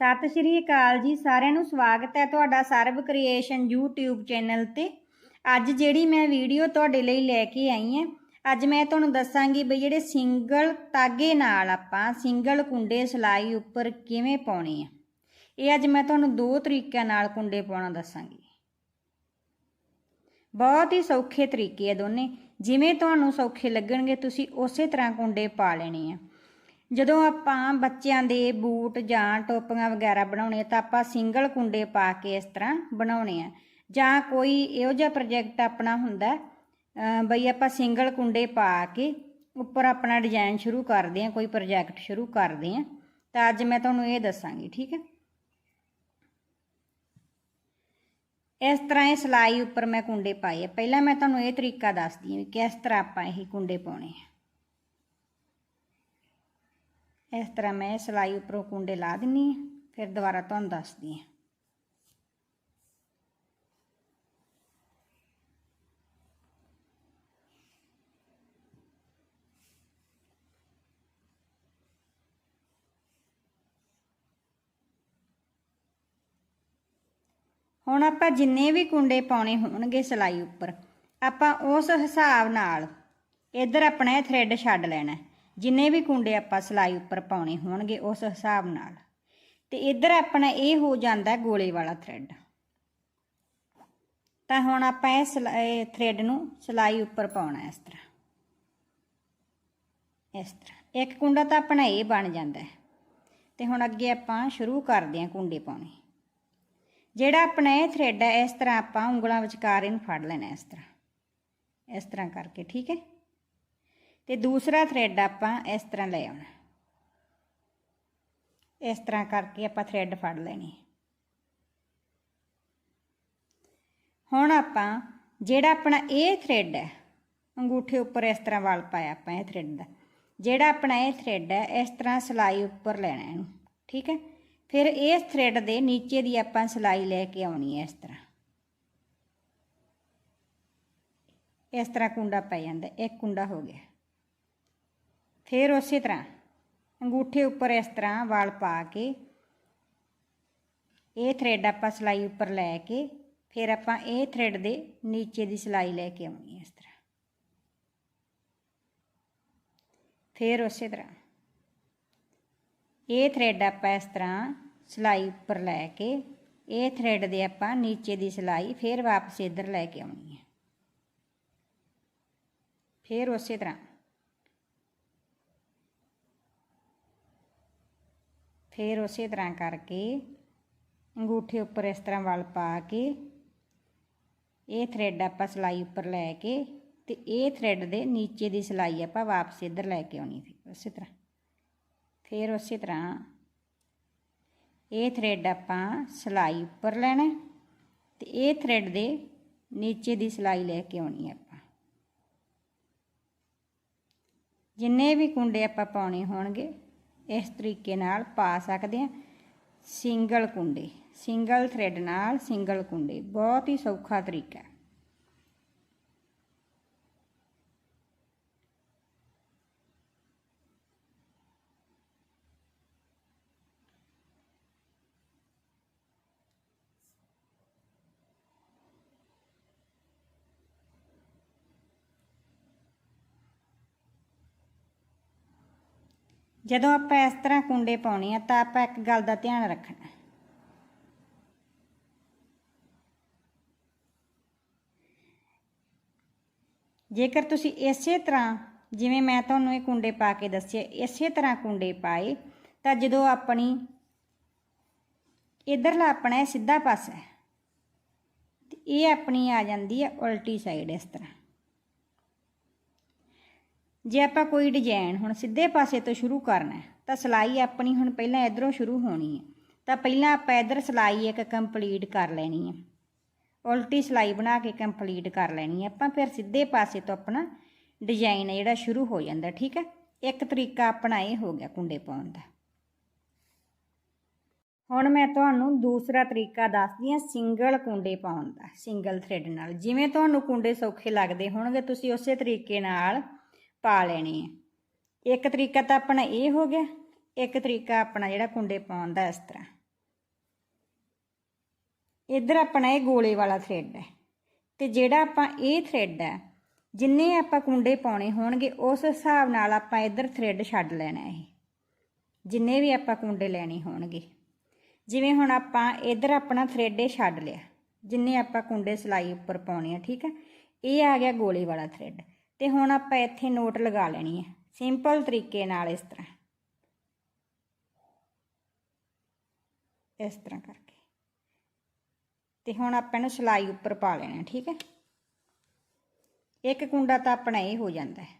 ਸਤਿ ਸ਼੍ਰੀ ਅਕਾਲ ਜੀ, ਸਾਰਿਆਂ ਨੂੰ ਸਵਾਗਤ ਹੈ ਤੁਹਾਡਾ ਸਰਬ ਕ੍ਰੀਏਸ਼ਨ YouTube ਚੈਨਲ ਤੇ। ਅੱਜ ਜਿਹੜੀ ਮੈਂ ਵੀਡੀਓ ਤੁਹਾਡੇ ਲਈ ਲੈ ਕੇ ਆਈ ਹਾਂ, ਅੱਜ ਮੈਂ ਤੁਹਾਨੂੰ ਦੱਸਾਂਗੀ ਬਈ ਜਿਹੜੇ ਸਿੰਗਲ ਤਾਗੇ ਨਾਲ ਆਪਾਂ ਸਿੰਗਲ ਕੁੰਡੇ ਸਿਲਾਈ ਉੱਪਰ ਕਿਵੇਂ ਪਾਉਣੇ ਆ। ਇਹ ਅੱਜ ਮੈਂ ਤੁਹਾਨੂੰ ਦੋ ਤਰੀਕਿਆਂ ਨਾਲ ਕੁੰਡੇ ਪਾਉਣਾ ਦੱਸਾਂਗੀ। ਬਹੁਤ ਹੀ ਸੌਖੇ ਤਰੀਕੇ ਆ ਦੋਨੇ। ਜਿਵੇਂ ਤੁਹਾਨੂੰ ਸੌਖੇ ਲੱਗਣਗੇ, ਤੁਸੀਂ ਉਸੇ ਤਰ੍ਹਾਂ ਕੁੰਡੇ ਪਾ ਲੈਣੇ ਆ। ਜਦੋਂ ਆਪਾਂ ਬੱਚਿਆਂ ਦੇ ਬੂਟ ਜਾਂ ਟੋਪੀਆਂ ਵਗੈਰਾ ਬਣਾਉਣੇ ਤਾਂ ਆਪਾਂ ਸਿੰਗਲ ਕੁੰਡੇ ਪਾ ਕੇ ਇਸ ਤਰ੍ਹਾਂ ਬਣਾਉਣੇ ਆ। ਜਾਂ ਕੋਈ ਇਹੋ ਜਿਹਾ ਪ੍ਰੋਜੈਕਟ ਆਪਣਾ ਹੁੰਦਾ ਬਈ ਆਪਾਂ ਸਿੰਗਲ ਕੁੰਡੇ ਪਾ ਕੇ ਉੱਪਰ ਆਪਣਾ ਡਿਜ਼ਾਈਨ ਸ਼ੁਰੂ ਕਰਦੇ ਆ, ਕੋਈ ਪ੍ਰੋਜੈਕਟ ਸ਼ੁਰੂ ਕਰਦੇ ਆ। ਤਾਂ ਅੱਜ ਮੈਂ ਤੁਹਾਨੂੰ ਇਹ ਦੱਸਾਂਗੀ, ਠੀਕ ਹੈ ਇਸ ਤਰ੍ਹਾਂ ਇਹ ਸਿਲਾਈ ਉੱਪਰ ਮੈਂ ਕੁੰਡੇ ਪਾਏ ਆ। ਪਹਿਲਾਂ ਮੈਂ ਤੁਹਾਨੂੰ ਇਹ ਤਰੀਕਾ ਦੱਸਦੀ ਹਾਂ ਵੀ ਕਿਸ ਤਰ੍ਹਾਂ ਆਪਾਂ ਇਹ ਕੁੰਡੇ ਪਾਉਣੇ ਆ। ਇਸ ਤਰ੍ਹਾਂ ਮੈਂ ਸਿਲਾਈ ਉੱਪਰੋਂ ਕੁੰਡੇ ਲਾ ਦਿੰਨੀ ਆ, ਫਿਰ ਦੁਬਾਰਾ ਤੁਹਾਨੂੰ ਦੱਸਦੀ ਆ। ਹੁਣ ਆਪਾਂ ਜਿੰਨੇ ਵੀ ਕੁੰਡੇ ਪਾਉਣੇ ਹੋਣਗੇ ਸਿਲਾਈ ਉੱਪਰ, ਆਪਾਂ ਉਸ ਹਿਸਾਬ ਨਾਲ ਇੱਧਰ ਆਪਣਾ ਇਹ ਥ੍ਰੈਡ ਛੱਡ ਲੈਣਾ। ਜਿੰਨੇ ਵੀ ਕੁੰਡੇ ਆਪਾਂ ਸਿਲਾਈ ਉੱਪਰ ਪਾਉਣੇ ਹੋਣਗੇ ਉਸ ਹਿਸਾਬ ਨਾਲ। ਤੇ ਇੱਧਰ ਆਪਣਾ ਇਹ ਹੋ ਜਾਂਦਾ ਗੋਲੇ ਵਾਲਾ ਥ੍ਰੈਡ ਤਾਂ ਹੁਣ ਆਪਾਂ ਇਹ ਸਿਲਾਈ ਥ੍ਰੈਡ ਨੂੰ ਸਿਲਾਈ ਉੱਪਰ ਪਾਉਣਾ ਇਸ ਤਰ੍ਹਾਂ। ਇਸ ਤਰ੍ਹਾਂ। ਇੱਕ ਕੁੰਡਾ ਤਾਂ ਆਪਣਾ ਇਹ ਬਣ ਜਾਂਦਾ ਹੈ। ਤੇ ਹੁਣ ਅੱਗੇ ਆਪਾਂ ਸ਼ੁਰੂ ਕਰਦੇ ਹਾਂ ਕੁੰਡੇ ਪਾਉਣੇ। ਜਿਹੜਾ ਆਪਣਾ ਇਹ ਥ੍ਰੈਡ ਹੈ, ਇਸ ਤਰ੍ਹਾਂ ਆਪਾਂ ਉਂਗਲਾਂ ਵਿਚਕਾਰ ਇਹਨੂੰ ਫੜ ਲੈਣਾ ਇਸ ਤਰ੍ਹਾਂ। ਇਸ ਤਰ੍ਹਾਂ ਕਰਕੇ, ਠੀਕ ਹੈ? ਤੇ ਦੂਸਰਾ ਥ੍ਰੈਡ ਆਪਾਂ ਇਸ ਤਰ੍ਹਾਂ ਲੈ ਆਉਣਾ। ਇਸ ਤਰ੍ਹਾਂ ਕਰਕੇ ਆਪਾਂ ਥ੍ਰੈਡ ਫੜ ਲੈਣੀ। ਹੁਣ ਆਪਾਂ ਜਿਹੜਾ ਆਪਣਾ ਇਹ ਥ੍ਰੈਡ ਹੈ, ਅੰਗੂਠੇ ਉੱਪਰ ਇਸ ਤਰ੍ਹਾਂ ਵਾਲ ਪਾਇਆ ਆਪਾਂ ਇਹ ਥ੍ਰੈਡ ਦਾ। ਜਿਹੜਾ ਆਪਣਾ ਇਹ ਥ੍ਰੈਡ ਹੈ, ਇਸ ਤਰ੍ਹਾਂ ਸਿਲਾਈ ਉੱਪਰ ਲੈਣਾ ਇਹਨੂੰ, ਠੀਕ ਹੈ? ਫਿਰ ਇਸ ਥ੍ਰੈਡ ਦੇ ਨੀਚੇ ਦੀ ਆਪਾਂ ਸਿਲਾਈ ਲੈ ਕੇ ਆਉਣੀ ਹੈ ਇਸ ਤਰ੍ਹਾਂ। ਇਸ ਤਰ੍ਹਾਂ ਕੁੰਡਾ ਪੈ ਜਾਂਦਾ, ਇੱਕ ਕੁੰਡਾ ਹੋ ਗਿਆ। ਫਿਰ ਉਸੇ ਤਰ੍ਹਾਂ ਅੰਗੂਠੇ ਉੱਪਰ ਇਸ ਤਰ੍ਹਾਂ ਵਾਲ ਪਾ ਕੇ ਇਹ ਥ੍ਰੈਡ ਆਪਾਂ ਸਿਲਾਈ ਉੱਪਰ ਲੈ ਕੇ ਫਿਰ ਆਪਾਂ ਇਹ ਥ੍ਰੈਡ ਦੇ ਨੀਚੇ ਦੀ ਸਿਲਾਈ ਲੈ ਕੇ ਆਉਣੀ ਹੈ ਇਸ ਤਰ੍ਹਾਂ। ਫਿਰ ਉਸੇ ਤਰ੍ਹਾਂ ਇਹ ਥ੍ਰੈਡ ਆਪਾਂ ਇਸ ਤਰ੍ਹਾਂ ਸਿਲਾਈ ਉੱਪਰ ਲੈ ਕੇ ਇਹ ਥ੍ਰੈਡ ਦੇ ਆਪਾਂ ਨੀਚੇ ਦੀ ਸਿਲਾਈ ਫਿਰ ਵਾਪਸ ਇੱਧਰ ਲੈ ਕੇ ਆਉਣੀ ਹੈ। ਫਿਰ ਉਸੇ ਤਰ੍ਹਾਂ ਫਿਰ ਉਸੇ ਤਰ੍ਹਾਂ ਕਰਕੇ ਅੰਗੂਠੇ ਉੱਪਰ ਇਸ ਤਰ੍ਹਾਂ ਵਲ ਪਾ ਕੇ ਇਹ ਥ੍ਰੈਡ ਆਪਾਂ ਸਿਲਾਈ ਉੱਪਰ ਲੈ ਕੇ ਤੇ ਇਹ ਥ੍ਰੈਡ ਦੇ ਨੀਚੇ ਦੀ ਸਿਲਾਈ ਆਪਾਂ ਵਾਪਸ ਇੱਧਰ ਲੈ ਕੇ ਆਉਣੀ ਫਿਰ ਉਸੇ ਤਰ੍ਹਾਂ। ਫਿਰ ਉਸੇ ਤਰ੍ਹਾਂ ਇਹ ਥ੍ਰੈਡ ਆਪਾਂ ਸਿਲਾਈ ਉੱਪਰ ਲੈਣਾ ਤੇ ਇਹ ਥ੍ਰੈਡ ਦੇ ਨੀਚੇ ਦੀ ਸਿਲਾਈ ਲੈ ਕੇ ਆਉਣੀ ਹੈ ਆਪਾਂ। ਜਿੰਨੇ ਵੀ ਕੁੰਡੇ ਆਪਾਂ ਪਾਉਣੇ ਹੋਣਗੇ ਇਸ ਤਰੀਕੇ ਨਾਲ ਪਾ ਸਕਦੇ ਆ ਸਿੰਗਲ ਕੁੰਡੇ, ਸਿੰਗਲ ਥ੍ਰੈਡ ਨਾਲ ਸਿੰਗਲ ਕੁੰਡੇ, ਬਹੁਤ ਹੀ ਸੌਖਾ ਤਰੀਕਾ ਹੈ। ਜਦੋਂ ਆਪਾਂ ਇਸ ਤਰ੍ਹਾਂ ਕੁੰਡੇ ਪਾਉਣੇ ਆ ਤਾਂ ਆਪਾਂ ਇੱਕ ਗੱਲ ਦਾ ਧਿਆਨ ਰੱਖਣਾ। ਜੇਕਰ ਤੁਸੀਂ ਇਸੇ ਤਰ੍ਹਾਂ, ਜਿਵੇਂ ਮੈਂ ਤੁਹਾਨੂੰ ਇਹ ਕੁੰਡੇ ਪਾ ਕੇ ਦੱਸਿਆ ਇਸੇ ਤਰ੍ਹਾਂ ਕੁੰਡੇ ਪਾਏ, ਤਾਂ ਜਦੋਂ ਆਪਣੀ ਇਧਰਲਾ ਆਪਣਾ ਸਿੱਧਾ ਪਾਸਾ ਤੇ ਇਹ ਆਪਣੀ ਆ ਜਾਂਦੀ ਹੈ ਉਲਟੀ ਸਾਈਡ ਇਸ ਤਰ੍ਹਾਂ। ਜੇ ਆਪਾਂ ਕੋਈ ਡਿਜ਼ਾਈਨ ਹੁਣ ਸਿੱਧੇ ਪਾਸੇ ਤੋਂ ਸ਼ੁਰੂ ਕਰਨਾ ਤਾਂ ਸਿਲਾਈ ਆਪਣੀ ਹੁਣ ਪਹਿਲਾਂ ਇਧਰੋਂ ਸ਼ੁਰੂ ਹੋਣੀ ਹੈ। ਤਾਂ ਪਹਿਲਾਂ ਆਪਾਂ ਇਧਰ ਸਿਲਾਈ ਇੱਕ ਕੰਪਲੀਟ ਕਰ ਲੈਣੀ ਹੈ। ਉਲਟੀ ਸਿਲਾਈ ਬਣਾ ਕੇ ਕੰਪਲੀਟ ਕਰ ਲੈਣੀ ਹੈ। ਆਪਾਂ ਫਿਰ ਸਿੱਧੇ ਪਾਸੇ ਤੋਂ ਆਪਣਾ ਡਿਜ਼ਾਈਨ ਜਿਹੜਾ ਸ਼ੁਰੂ ਹੋ ਜਾਂਦਾ, ਠੀਕ ਹੈ? ਇੱਕ ਤਰੀਕਾ ਆਪਣਾ ਇਹ ਹੋ ਗਿਆ ਕੁੰਡੇ ਪਾਉਣ ਦਾ। ਹੁਣ ਮੈਂ ਤੁਹਾਨੂੰ ਦੂਸਰਾ ਤਰੀਕਾ ਦੱਸਦੀ ਹਾਂ, ਸਿੰਗਲ ਕੁੰਡੇ ਪਾਉਣ ਦਾ, ਸਿੰਗਲ ਥ੍ਰੈਡ ਨਾਲ। ਜਿਵੇਂ ਤੁਹਾਨੂੰ ਕੁੰਡੇ ਸੌਖੇ ਲੱਗਦੇ ਹੋਣਗੇ, ਤੁਸੀਂ ਉਸੇ ਤਰੀਕੇ ਨਾਲ ਪਾ ਲੈਣੀ ਹੈ। ਇੱਕ ਤਰੀਕਾ ਤਾਂ ਆਪਣਾ ਇਹ ਹੋ ਗਿਆ, ਇੱਕ ਤਰੀਕਾ ਆਪਣਾ ਜਿਹੜਾ ਕੁੰਡੇ ਪਾਉਣ ਦਾ ਇਸ ਤਰ੍ਹਾਂ। ਇੱਧਰ ਆਪਣਾ ਇਹ ਗੋਲੇ ਵਾਲਾ ਥ੍ਰੈਡ ਹੈ ਤੇ ਜਿਹੜਾ ਆਪਾਂ ਇਹ ਥ੍ਰੈਡ ਹੈ, ਜਿੰਨੇ ਆਪਾਂ ਕੁੰਡੇ ਪਾਉਣੇ ਹੋਣਗੇ, ਉਸ ਹਿਸਾਬ ਨਾਲ ਆਪਾਂ ਇੱਧਰ ਥ੍ਰੈਡ ਛੱਡ ਲੈਣਾ ਇਹ, ਜਿੰਨੇ ਵੀ ਆਪਾਂ ਕੁੰਡੇ ਲੈਣੇ ਹੋਣਗੇ। ਜਿਵੇਂ ਹੁਣ ਆਪਾਂ ਇੱਧਰ ਆਪਣਾ ਥ੍ਰੈਡ ਇਹ ਛੱਡ ਲਿਆ, ਜਿੰਨੇ ਆਪਾਂ ਕੁੰਡੇ ਸਿਲਾਈ ਉੱਪਰ ਪਾਉਣੇ ਆ, ਠੀਕ ਆ ਇਹ ਆ ਗਿਆ ਗੋਲੇ ਵਾਲਾ ਥ੍ਰੈਡ ਤੇ ਹੁਣ ਆਪਾਂ ਇੱਥੇ ਨੋਟ ਲਗਾ ਲੈਣੀ ਹੈ। ਸਿੰਪਲ ਤਰੀਕੇ ਨਾਲ ਇਸ ਤਰ੍ਹਾਂ। ਇਸ ਤਰ੍ਹਾਂ ਕਰਕੇ। ਤੇ ਹੁਣ ਆਪਾਂ ਇਹਨੂੰ ਸਿਲਾਈ ਉੱਪਰ ਪਾ ਲੈਣਾ, ਠੀਕ ਹੈ? ਇੱਕ ਕੁੰਡਾ ਤਾਂ ਆਪਣਾ ਇਹ ਹੋ ਜਾਂਦਾ ਹੈ।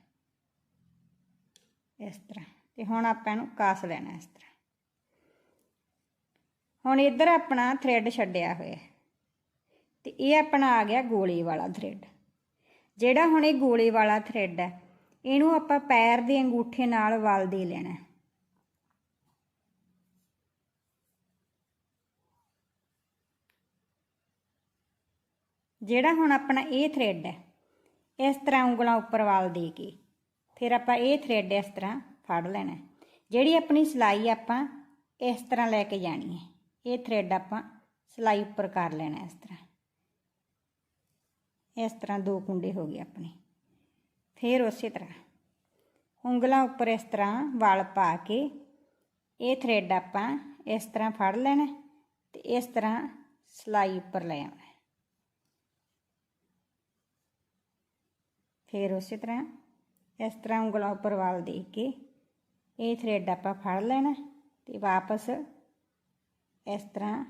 ਇਸ ਤਰ੍ਹਾਂ। ਤੇ ਹੁਣ ਆਪਾਂ ਇਹਨੂੰ ਕਾਸ ਲੈਣਾ ਇਸ ਤਰ੍ਹਾਂ। ਹੁਣ ਇੱਧਰ ਆਪਣਾ ਥ੍ਰੈਡ ਛੱਡਿਆ ਹੋਇਆ ਹੈ। ਤੇ ਇਹ ਆਪਣਾ ਆ ਗਿਆ ਗੋਲੇ ਵਾਲਾ ਥ੍ਰੈਡ ਜਿਹੜਾ ਹੁਣ ਇਹ ਗੋਲੇ ਵਾਲਾ ਥ੍ਰੈਡ ਹੈ, ਇਹਨੂੰ ਆਪਾਂ ਪੈਰ ਦੇ ਅੰਗੂਠੇ ਨਾਲ ਵਲ ਦੇ ਲੈਣਾ ਜਿਹੜਾ ਹੁਣ ਆਪਣਾ ਇਹ ਥ੍ਰੈਡ ਹੈ, ਇਸ ਤਰ੍ਹਾਂ ਉਂਗਲਾਂ ਉੱਪਰ ਵਾਲ ਦੇ ਕੇ, ਫਿਰ ਆਪਾਂ ਇਹ ਥ੍ਰੈਡ ਇਸ ਤਰ੍ਹਾਂ ਫੜ ਲੈਣਾ ਜਿਹੜੀ ਆਪਣੀ ਸਿਲਾਈ ਆਪਾਂ ਇਸ ਤਰ੍ਹਾਂ ਲੈ ਕੇ ਜਾਣੀ ਹੈ, ਇਹ ਥ੍ਰੈਡ ਆਪਾਂ ਸਿਲਾਈ ਉੱਪਰ ਕਰ ਲੈਣਾ ਇਸ ਤਰ੍ਹਾਂ। ਇਸ ਤਰ੍ਹਾਂ ਦੋ ਕੁੰਡੇ ਹੋ ਗਏ ਆਪਣੇ। ਫਿਰ ਉਸੇ ਤਰ੍ਹਾਂ ਉਂਗਲਾਂ ਉੱਪਰ ਇਸ ਤਰ੍ਹਾਂ ਵਾਲ ਪਾ ਕੇ ਇਹ ਥ੍ਰੈਡ ਆਪਾਂ ਇਸ ਤਰ੍ਹਾਂ ਫੜ ਲੈਣਾ ਤੇ ਇਸ ਤਰ੍ਹਾਂ ਸਿਲਾਈ ਉੱਪਰ ਲੈ ਆਉਣਾ ਫਿਰ ਉਸੇ ਤਰ੍ਹਾਂ ਇਸ ਤਰ੍ਹਾਂ ਉਂਗਲਾਂ ਉੱਪਰ ਵਾਲ ਦੇ ਕੇ ਇਹ ਥ੍ਰੈਡ ਆਪਾਂ ਫੜ ਲੈਣਾ ਤੇ ਵਾਪਸ ਇਸ ਤਰ੍ਹਾਂ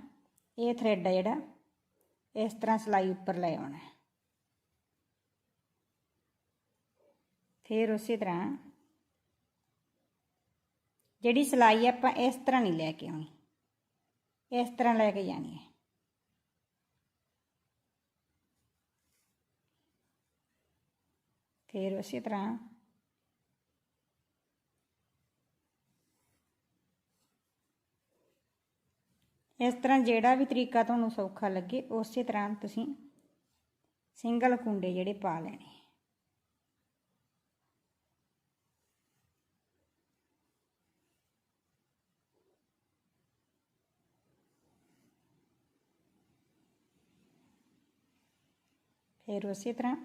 ਇਹ ਥ੍ਰੈਡ ਆ ਜਿਹੜਾ ਇਸ ਤਰ੍ਹਾਂ ਸਿਲਾਈ ਉੱਪਰ ਲੈ ਆਉਣਾ ਫਿਰ ਉਸੇ ਤਰ੍ਹਾਂ ਜਿਹੜੀ ਸਿਲਾਈ ਆਪਾਂ ਇਸ ਤਰ੍ਹਾਂ ਨਹੀਂ ਲੈ ਕੇ ਆਉਣੀ। ਇਸ ਤਰ੍ਹਾਂ ਲੈ ਕੇ ਜਾਣੀ ਹੈ। ਫਿਰ ਉਸੇ ਤਰ੍ਹਾਂ ਇਸ ਤਰ੍ਹਾਂ ਜਿਹੜਾ ਵੀ ਤਰੀਕਾ ਤੁਹਾਨੂੰ ਸੌਖਾ ਲੱਗੇ, ਉਸੇ ਤਰ੍ਹਾਂ ਤੁਸੀਂ ਸਿੰਗਲ ਕੁੰਡੇ ਜਿਹੜੇ ਪਾ ਲੈਣੇ। ਫਿਰ ਉਸੇ ਤਰ੍ਹਾਂ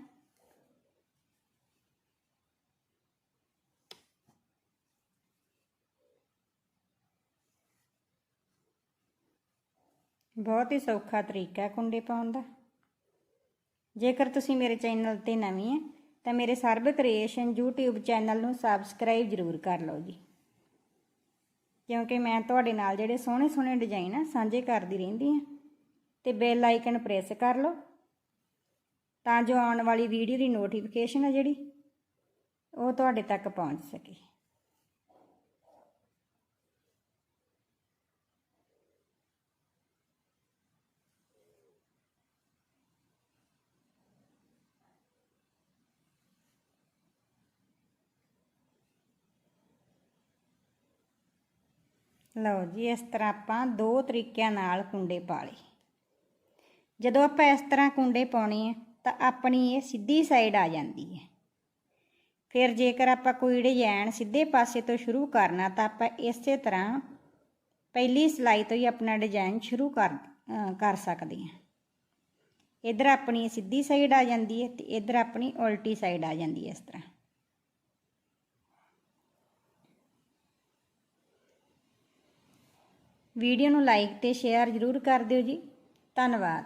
ਬਹੁਤ ਹੀ ਸੌਖਾ ਤਰੀਕਾ ਹੈ ਕੁੰਡੇ ਪਾਉਣ ਦਾ। ਜੇਕਰ ਤੁਸੀਂ ਮੇਰੇ ਚੈਨਲ ਤੇ ਨਵੇਂ ਹੈ, ਤਾਂ ਮੇਰੇ ਸਰਬ ਕ੍ਰੀਏਸ਼ਨ YouTube ਚੈਨਲ ਨੂੰ ਸਬਸਕ੍ਰਾਈਬ ਜ਼ਰੂਰ ਕਰ ਲਓ ਜੀ। ਕਿਉਂਕਿ ਮੈਂ ਤੁਹਾਡੇ ਨਾਲ ਜਿਹੜੇ ਸੋਹਣੇ ਸੋਹਣੇ ਡਿਜ਼ਾਈਨ ਆ, ਸਾਂਝੇ ਕਰਦੀ ਰਹਿੰਦੀ ਹਾਂ। ਤੇ ਬੈਲ ਆਈਕਨ ਪ੍ਰੈਸ ਕਰ ਲਓ। ਤਾਂ ਜੋ ਆਉਣ ਵਾਲੀ ਵੀਡੀਓ ਦੀ ਨੋਟੀਫਿਕੇਸ਼ਨ ਹੈ ਜਿਹੜੀ, ਉਹ ਤੁਹਾਡੇ ਤੱਕ ਪਹੁੰਚ ਸਕੇ। ਲਓ ਜੀ, ਇਸ ਤਰ੍ਹਾਂ ਆਪਾਂ ਦੋ ਤਰੀਕਿਆਂ ਨਾਲ ਕੁੰਡੇ ਪਾ ਲਏ ਜਦੋਂ ਆਪਾਂ ਇਸ ਤਰ੍ਹਾਂ ਕੁੰਡੇ ਪਾਉਣੇ ਆ ਤਾਂ ਆਪਣੀ ਇਹ ਸਿੱਧੀ ਸਾਈਡ ਆ ਜਾਂਦੀ ਹੈ। ਫਿਰ ਜੇਕਰ ਆਪਾਂ ਕੋਈ ਡਿਜ਼ਾਈਨ ਸਿੱਧੇ ਪਾਸੇ ਤੋਂ ਸ਼ੁਰੂ ਕਰਨਾ, ਤਾਂ ਆਪਾਂ ਇਸੇ ਤਰ੍ਹਾਂ ਪਹਿਲੀ ਸਿਲਾਈ ਤੋਂ ਹੀ ਆਪਣਾ ਡਿਜ਼ਾਈਨ ਸ਼ੁਰੂ ਕਰ ਕਰ ਸਕਦੇ ਹਾਂ। ਇਧਰ ਆਪਣੀ ਸਿੱਧੀ ਸਾਈਡ ਆ ਜਾਂਦੀ ਹੈ ਤੇ ਇਧਰ ਆਪਣੀ ਉਲਟੀ ਸਾਈਡ ਆ ਜਾਂਦੀ ਹੈ ਇਸ ਤਰ੍ਹਾਂ। ਵੀਡੀਓ ਨੂੰ ਲਾਈਕ ਤੇ ਸ਼ੇਅਰ ਜ਼ਰੂਰ ਕਰ ਦਿਓ ਜੀ। ਧੰਨਵਾਦ।